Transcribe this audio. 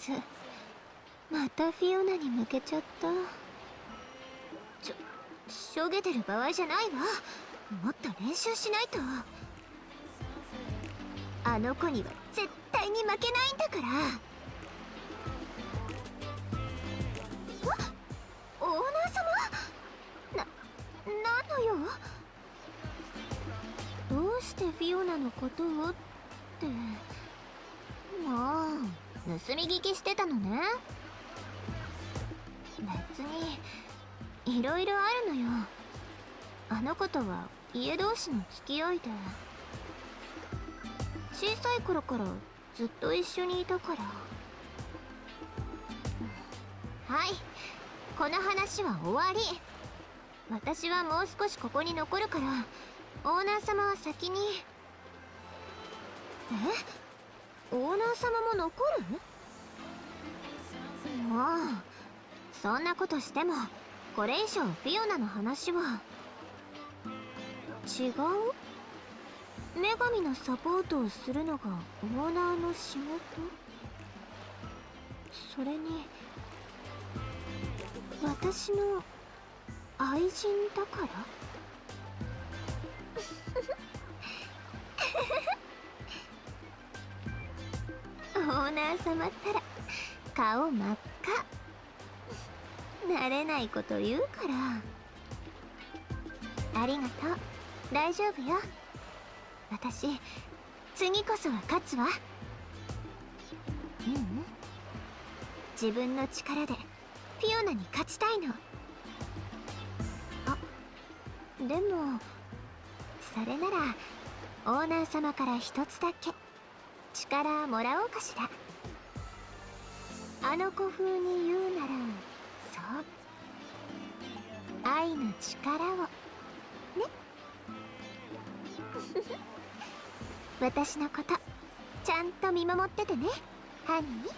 スまたフィオナに向けちゃった。ちょしょげてる場合じゃないわ。もっと練習しないと。あの子には絶対に負けないんだから。オーナー様？な、なのよどうしてフィオナのことをって。盗み聞きしてたのね。別にいろいろあるのよ。あの子とは家同士の付き合いで。小さい頃からずっと一緒にいたから。はい。この話は終わり。私はもう少しここに残るからオーナー様は先に。え？オーナー様も残るもうそんなことしてもこれ以上フィオナの話は。違う？女神のサポートをするのがオーナーの仕事？それに私の愛人だから？ーナー様ったら顔真っ赤。慣れないこと言うから。ありがとう。大丈夫よ。私次こそは勝つわ。ううん。自分の力でフィオナに勝ちたいの。あでもそれならオーナー様から一つだけ。力もらおうかしら。あの子風に言うならそう。愛の力を。ね。私のことちゃんと見守っててね。ハニー